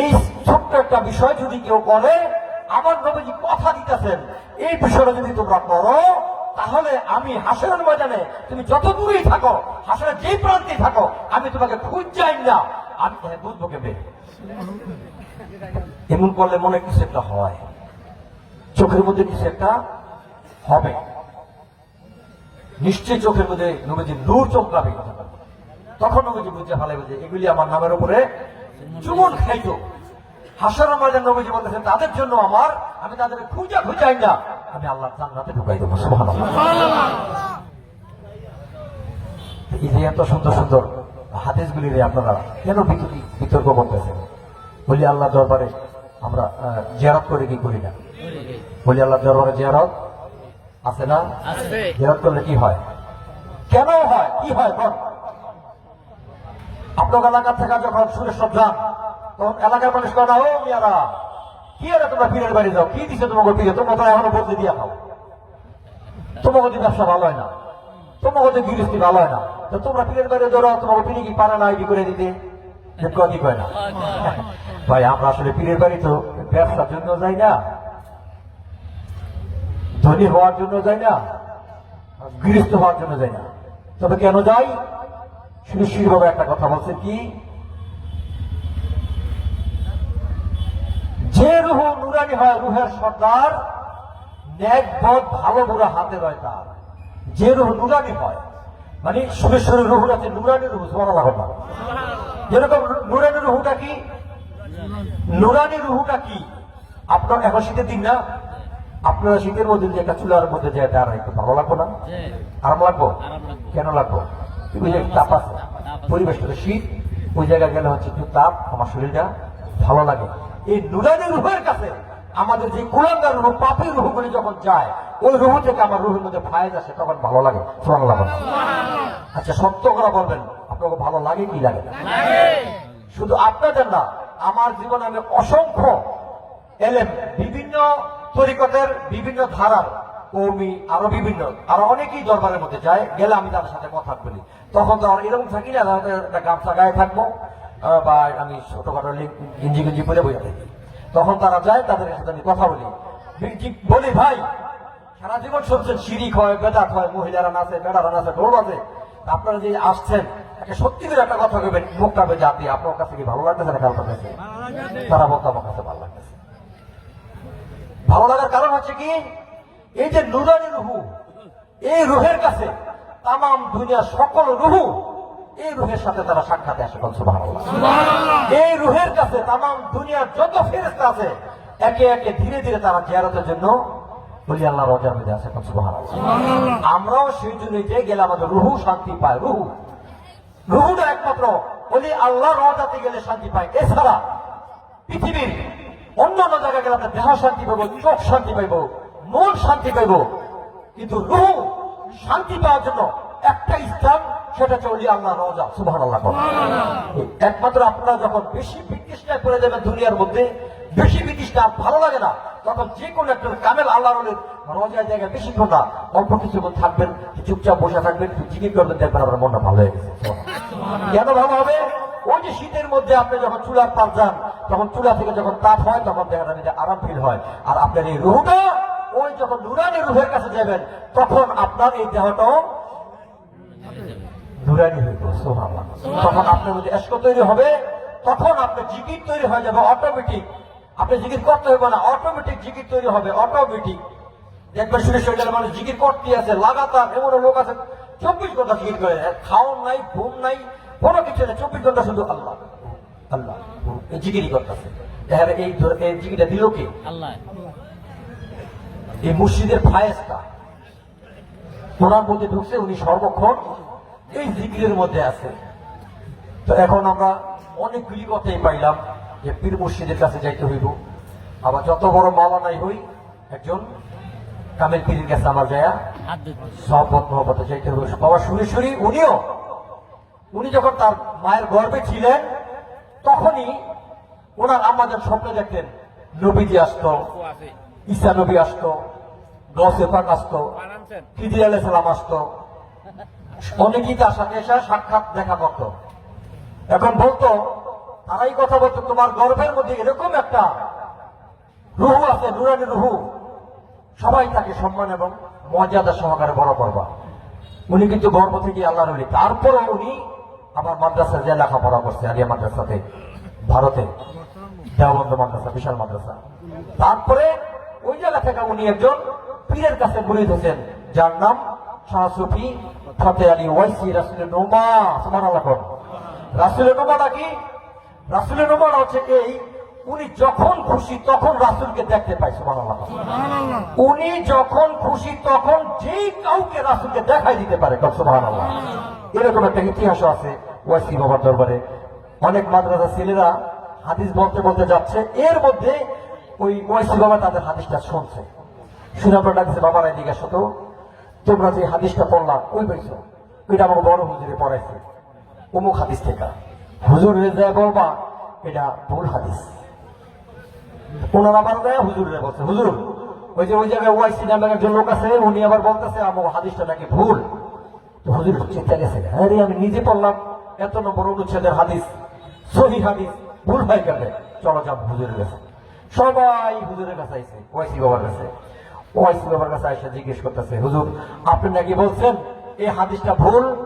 এই ছোট্ট একটা বিষয় যদি কেউ করে, আমার নবীজি কথা দিতেছেন, এই বিষয়টা যদি তোমরা করো তাহলে আমি হাসনের ময়দানে তুমি যত দূরেই থাকো হাসনের যেই প্রান্তে থাকো, আমি তোমাকে খুঁজ যাই না। আমি বুঝব কেবে এমন করলে মনে কিছু একটা হয়। চোখের মধ্যে কিছু একটা হবে। নিশ্চয়ই চোখের মধ্যে নবীজি নূর চমকাবে কথা তখন নবীজি বুঝতে ভালো যে এগুলি আমার নামের উপরে চুমন খাইতো হাসার ময়দান নবীজি বলতেছেন তাদের জন্য আমার আমি তাদের খুঁজা খুঁজাই না। আমি আল্লাহ জান্নাতে ঢুকাই দেবো এই যে এত সুন্দর সুন্দর হাদিসগুলি রে আপনারা কেন বিতর্ক- করতেছেন? বলি আল্লাহ দরবারে আমরা আহ, জিয়ারত করে কি করি না? বলি আল্লাহ দরবারে জিয়ারত আছে না? আছে। জিয়ারত করলে কি হয়? কেন হয়? কি হয়? বল। আপনার এলাকা থেকে যখন সুরেশ সব যান তখন এলাকার মানুষ না ও মিয়ারা, কি আরে তোমরা পীরের বাড়ি যাও? কি দিছে তোমাকে পীরে? তোমরা এখনও বদলে দিয়া খাও। তোমাকে দিয়ে ব্যবসা ভালো হয় না, তোমাকে দিয়ে গৃহস্থী ভালো হয় না, তো তোমরা পীরের বাড়ি ধরো, তোমাকে পীরে কি পারে না আইডি করে দিতে? কদি কয় না? ভাই, আমরা আসলে পীরের বাড়ি তো ব্যবসার জন্য যাই না, ধনী হওয়ার জন্য যাই না, গৃহস্থ হওয়ার জন্য যাই না। তবে কেন যাই? সুনিশ্চিত ভাবে একটা কথা বলছে কি? যে রুহ নুরানি হয় রুহের সর্দার ন্যাক বোধ ভালো বুড়া হাতে রয় তার। যে রুহ নুরানি হয় মানে সুরেশ্বরের আছে নুরানি রুহু যেরকম নুরানি রুহুটা কি? নুরানি রুহুটা কি? আপনার এখন শীতের দিন না? আপনারা শীতের মধ্যে যে একটা চুলার মধ্যে যায় তার একটু ভালো লাগবো না? আরাম লাগবো। কেন লাগবো? ওই যে তাপ আছে পরিবেশটা শীত, ওই জায়গায় গেলে হচ্ছে একটু তাপ, আমার শরীরটা ভালো লাগে। এই নুরানি রুহের কাছে আমাদের যে কুলাঙ্গার রুহ, পাপের রুহগুলি যখন যায়, ওই রুহ থেকে আমার রুহের মধ্যে ফায়দ আসে, তখন ভালো লাগে। সোনা আচ্ছা সত্য করা বলবেন, আপনাকে ভালো লাগে কি লাগে? শুধু আপনাদের না, আমার জীবনে আমি অসংখ্য এলেম, বিভিন্ন তরিকতের বিভিন্ন ধারার কৌমি, আরও বিভিন্ন, আরও অনেকেই দরবারের মধ্যে যায়, গেলে আমি তাদের সাথে কথা বলি। তখন তো এরকম থাকি না একটা গামছা গায়ে থাকব বা আমি ছোটখাটো গেঞ্জি গেঞ্জি পরে বসে থাকি। তখন তারা যায়, তাদের সাথে আমি কথা বলি। বলি, ভাই, সারা জীবন শুনছেন, শিরিক হয়, বেদাত হয়, মহিলারা নাচে, বেড়ারা নাচে, ঢোল আছে আপনারা যে আসছেন সত্যি করে একটা কথা বলবেন মুখটা জাতি, আপনার কাছে কি ভালো লাগতেছে না কারোর কাছে? তারা বলতো আমার কাছে ভালো লাগতেছে। ভালো লাগার কারণ হচ্ছে কি? এই যে নুরানি রুহু এই রুহের কাছে তাম দুনিয়ার সকল রুহু এই রুহের সাথে তারা সাক্ষাতে আসে বলছে এই রুহের কাছে তাম দুনিয়ার যত ফেরেস্তা আছে একে একে ধীরে ধীরে তারা জিয়ারতের জন্য বলি আল্লাহ রজার মধ্যে আছে বলছে আমরাও সেই জন্য যে গেলে আমাদের রুহু শান্তি পায় রুহু। রুহুটা একমাত্র বলি আল্লাহ রজাতে গেলে শান্তি পায়। এছাড়া পৃথিবীর অন্যান্য জায়গায় গেলে আমরা দেহ শান্তি পাবো চোখ শান্তি পাইব। মন শান্তি পাইব। কিন্তু রুহ শান্তি পাওয়ার জন্য একটা স্থান সেটা অলি আল্লাহ রওজা সুবাহ আল্লাহ একমাত্র আপনারা যখন বেশি বিতৃষ্ণায় পড়ে যাবেন দুনিয়ার মধ্যে বেশি বিতৃষ্ণা ভালো লাগে না তখন যে কোনো একটা কামেল আল্লাহ রলের রোজার জায়গায় বেশি না অল্প কিছুক্ষণ থাকবেন চুপচাপ বসে থাকবেন জিকির করবেন দেখবেন আপনার মনটা ভালো হয়ে গেছে। কেন ভালো হবে? ওই যে শীতের মধ্যে আপনি যখন চুলার পাশ যান তখন চুলা থেকে যখন তাপ হয় তখন দেখা যাবে যে আরাম ফিল হয়। আর আপনার এই রুহুটা ওই যখন নুরানি রুহের কাছে যাবেন তখন আপনার এই দেহটাও নুরানি হইব সুবহানাল্লাহ। তখন আপনার মধ্যে এস্ক তৈরি হবে তখন আপনার জিকির তৈরি হয়ে যাবে অটোমেটিক আপনি জিকির করতে হবে না অটোমেটিক জিকির তৈরি হবে অটোমেটিক একবার শুনে শরীরের মানুষ জিকির করতে আছে লাগাতার এমন লোক আছে চব্বিশ ঘণ্টা জিকির করে খাওয়ান নাই ঘুম নাই কোনো কিছু নেই চব্বিশ ঘণ্টা শুধু আল্লাহ। আল্লাহ জিকিরই করতেছে। দেখা এই জিকিরটা দিল কে? আল্লাহ। এই মসজিদের ফায়েস্তা। ওনার মধ্যে ঢুকছে, উনি সর্বক্ষণ এই জিকিরের মধ্যে আছে তো এখন আমরা অনেকগুলি কথাই পাইলাম যে পীর মসজিদের কাছে যাইতে হইব। আবার যত বড় মাওলানাই হই, একজন কামেল পীরের কাছে আমার যায় সহবত মহবতে যাইতে হবে বাবা সুরেশ্বরী উনিও, উনি যখন তার মায়ের গর্ভে ছিলেন, তখনই ওনার আমাদের স্বপ্নে দেখতেন, নবীজি আসতো। ঈসা নবী আসতো, গসে পাক আসতো আলাই সালাম আসতো। অনেকেই তার সাথে এসে সাক্ষাৎ দেখা করত। এখন বলতো, তারাই কথা বলতো, তোমার গর্ভের মধ্যে এরকম একটা রুহু আছে, নুরানি রুহু। সবাই তাকে সম্মান এবং মর্যাদা সহকারে বড় করবা। উনি কিন্তু গর্ব থেকে আল্লাহর উনি তারপরে উনি আমার মাদ্রাসা যে লেখাপড়া করছে আলিয়া মাদ্রাসাতে, ভারতে, দেওবন্দ মাদ্রাসা, বিশাল মাদ্রাসা। তারপরে ওই জায়গা থেকে উনি একজন পীরের কাছে মুরিদ হোসেন যার নাম শাহ সুফি ফতে আলী ওয়াইসি রাসুলের নোমা সুমান আল্লাহ রাসুলের নোমাটা কি? রাসুলের নোমাটা হচ্ছে এই উনি যখন খুশি তখন রাসুলকে দেখতে পায় সুমান আল্লাহ উনি যখন খুশি তখন যেই কাউকে রাসুলকে দেখাই দিতে পারে সুমান আল্লাহ এরকম একটা ইতিহাস আছে ওয়াইসি বাবার দরবারে। অনেক মাদ্রাসা ছেলেরা হাদিস বলতে বলতে যাচ্ছে এর মধ্যে ওই ওয়াইসি বাবা তাদের হাদিসটা শুনছে। শুনে আমরা ডাকছে বাবারা এদিকে আসো তো। তোমরা যে হাদিসটা পড়লাম ওই পেয়েছ ওইটা আমাকে বড় হুজুরে পড়াইছে। অমুক হাদিস থেকে। হুজুর যায় বলবা, এটা ভুল হাদিস। ওনারা আবার দেয় হুজুরে বলছে, হুজুর, ওই যে ওই জায়গায় ওয়াইসি নামের একজন লোক আছে, উনি আবার বলতেছে, আমার হাদিসটা নাকি ভুল। হুজুর চিন্তা গেছে হ্যাঁ রে আমি নিজে পড়লাম, এত নম্বর অনুচ্ছেদের হাদিস, সহি হাদিস, ভুল হয় কেন? চলো যাব হুজুরের কাছে। সবাই হুজুরের কাছে আইছে। ওয়াইসি বাবার কাছে। ওয়াইসি বাবার কাছে আইসা জিজ্ঞেস করতেছে, হুজুর, আপনি নাকি বলছেন এই হাদিসটা ভুল?